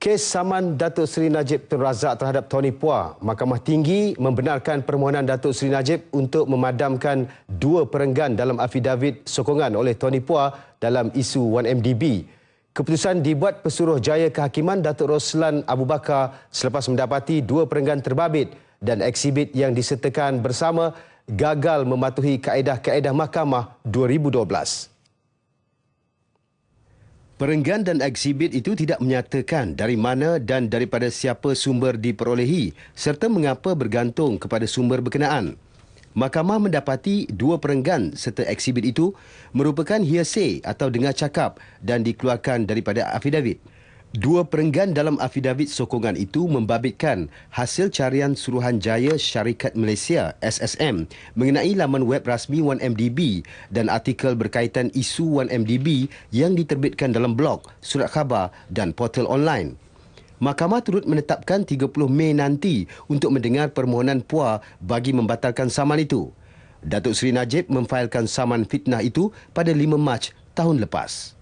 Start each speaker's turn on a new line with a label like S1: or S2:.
S1: Kes saman Datuk Seri Najib Tun Razak terhadap Tony Pua, Mahkamah Tinggi membenarkan permohonan Datuk Seri Najib untuk memadamkan dua perenggan dalam afidavit sokongan oleh Tony Pua dalam isu 1MDB. Keputusan dibuat Pesuruh Jaya Kehakiman Datuk Roslan Abu Bakar selepas mendapati dua perenggan terbabit dan eksibit yang disertakan bersama gagal mematuhi kaedah-kaedah mahkamah 2012. Perenggan dan eksibit itu tidak menyatakan dari mana dan daripada siapa sumber diperolehi serta mengapa bergantung kepada sumber berkenaan. Mahkamah mendapati dua perenggan serta eksibit itu merupakan hearsay atau dengar cakap dan dikeluarkan daripada afidavit. Dua perenggan dalam afidavit sokongan itu membabitkan hasil carian Suruhanjaya Syarikat Malaysia SSM mengenai laman web rasmi 1MDB dan artikel berkaitan isu 1MDB yang diterbitkan dalam blog, surat khabar dan portal online. Mahkamah turut menetapkan 30 Mei nanti untuk mendengar permohonan PUA bagi membatalkan saman itu. Datuk Seri Najib memfailkan saman fitnah itu pada 5 Mac tahun lepas.